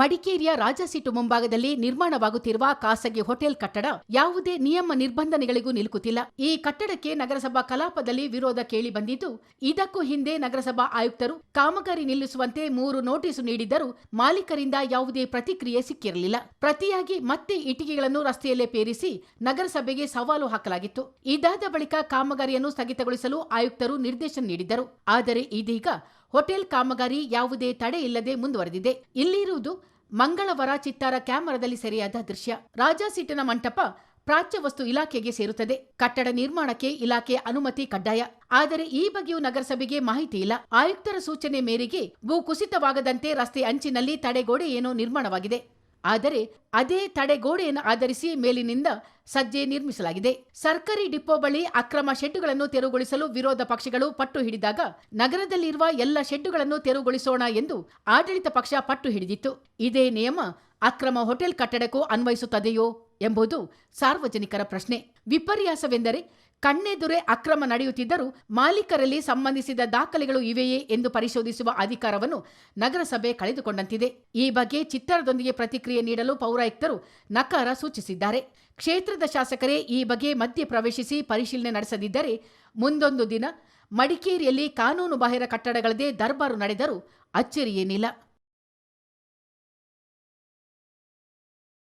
ಮಡಿಕೇರಿಯ ರಾಜಸೀಟು ಮುಂಭಾಗದಲ್ಲಿ ನಿರ್ಮಾಣವಾಗುತ್ತಿರುವ ಖಾಸಗಿ ಹೋಟೆಲ್ ಕಟ್ಟಡ ಯಾವುದೇ ನಿಯಮ ನಿರ್ಬಂಧನೆಗಳಿಗೂ ನಿಲುಕುತ್ತಿಲ್ಲ. ಈ ಕಟ್ಟಡಕ್ಕೆ ನಗರಸಭಾ ಕಲಾಪದಲ್ಲಿ ವಿರೋಧ ಕೇಳಿ ಬಂದಿದ್ದು, ಇದಕ್ಕೂ ಹಿಂದೆ ನಗರಸಭಾ ಆಯುಕ್ತರು ಕಾಮಗಾರಿ ನಿಲ್ಲಿಸುವಂತೆ ಮೂರು ನೋಟಿಸು ನೀಡಿದ್ದರೂ ಮಾಲೀಕರಿಂದ ಯಾವುದೇ ಪ್ರತಿಕ್ರಿಯೆ ಸಿಕ್ಕಿರಲಿಲ್ಲ. ಪ್ರತಿಯಾಗಿ ಮತ್ತೆ ಇಟ್ಟಿಗೆಗಳನ್ನು ರಸ್ತೆಯಲ್ಲೇ ಪೇರಿಸಿ ನಗರಸಭೆಗೆ ಸವಾಲು ಹಾಕಲಾಗಿತ್ತು. ಇದಾದ ಬಳಿಕ ಕಾಮಗಾರಿಯನ್ನು ಸ್ಥಗಿತಗೊಳಿಸಲು ಆಯುಕ್ತರು ನಿರ್ದೇಶನ ನೀಡಿದ್ದರು. ಆದರೆ ಇದೀಗ ಹೋಟೆಲ್ ಕಾಮಗಾರಿ ಯಾವುದೇ ತಡೆ ಇಲ್ಲದೆ ಮುಂದುವರೆದಿದೆ. ಇಲ್ಲಿರುವುದು ಮಂಗಳವರ ಚಿತ್ತಾರ ಕ್ಯಾಮೆರಾದಲ್ಲಿ ಸೆರೆಯಾದ ದೃಶ್ಯ. ರಾಜಾಸೀಟಿನ ಮಂಟಪ ಪ್ರಾಚ್ಯ ವಸ್ತು ಇಲಾಖೆಗೆ ಸೇರುತ್ತದೆ. ಕಟ್ಟಡ ನಿರ್ಮಾಣಕ್ಕೆ ಇಲಾಖೆ ಅನುಮತಿ ಕಡ್ಡಾಯ. ಆದರೆ ಈ ಬಗ್ಗೆಯೂ ನಗರಸಭೆಗೆ ಮಾಹಿತಿ ಇಲ್ಲ. ಆಯುಕ್ತರ ಸೂಚನೆ ಮೇರೆಗೆ ಭೂ ಕುಸಿತವಾಗದಂತೆ ರಸ್ತೆ ಅಂಚಿನಲ್ಲಿ ತಡೆಗೋಡೆ ಏನೋ ನಿರ್ಮಾಣವಾಗಿದೆ. ಆದರೆ ಅದೇ ತಡೆಗೋಡೆಯನ್ನು ಆಧರಿಸಿ ಮೇಲಿನಿಂದ ಸಜ್ಜೆ ನಿರ್ಮಿಸಲಾಗಿದೆ. ಸರ್ಕಾರಿ ಡಿಪೋ ಬಳಿ ಅಕ್ರಮ ಶೆಡ್ಡುಗಳನ್ನು ತೆರವುಗೊಳಿಸಲು ವಿರೋಧ ಪಕ್ಷಗಳು ಪಟ್ಟು ಹಿಡಿದಾಗ ನಗರದಲ್ಲಿರುವ ಎಲ್ಲ ಶೆಡ್ಡುಗಳನ್ನು ತೆರವುಗೊಳಿಸೋಣ ಎಂದು ಆಡಳಿತ ಪಕ್ಷ ಪಟ್ಟು ಹಿಡಿದಿತ್ತು. ಇದೇ ನಿಯಮ ಅಕ್ರಮ ಹೋಟೆಲ್ ಕಟ್ಟಡಕ್ಕೂ ಅನ್ವಯಿಸುತ್ತದೆಯೋ ಎಂಬುದು ಸಾರ್ವಜನಿಕರ ಪ್ರಶ್ನೆ. ವಿಪರ್ಯಾಸವೆಂದರೆ ಕಣ್ಣೆದುರೇ ಅಕ್ರಮ ನಡೆಯುತ್ತಿದ್ದರೂ ಮಾಲೀಕರಲ್ಲಿ ಸಂಬಂಧಿಸಿದ ದಾಖಲೆಗಳು ಇವೆಯೇ ಎಂದು ಪರಿಶೋಧಿಸುವ ಅಧಿಕಾರವನ್ನು ನಗರಸಭೆ ಕಳೆದುಕೊಂಡಂತಿದೆ. ಈ ಬಗ್ಗೆ ಚಿತ್ತಾರದೊಂದಿಗೆ ಪ್ರತಿಕ್ರಿಯೆ ನೀಡಲು ಪೌರಾಯುಕ್ತರು ನಕಾರ ಸೂಚಿಸಿದ್ದಾರೆ. ಕ್ಷೇತ್ರದ ಶಾಸಕರೇ ಈ ಬಗ್ಗೆ ಮಧ್ಯೆ ಪ್ರವೇಶಿಸಿ ಪರಿಶೀಲನೆ ನಡೆಸದಿದ್ದರೆ ಮುಂದೊಂದು ದಿನ ಮಡಿಕೇರಿಯಲ್ಲಿ ಕಾನೂನು ಬಾಹಿರ ಕಟ್ಟಡಗಳದೇ ದರ್ಬಾರು ನಡೆದರೂ ಅಚ್ಚರಿಯೇನಿಲ್ಲ.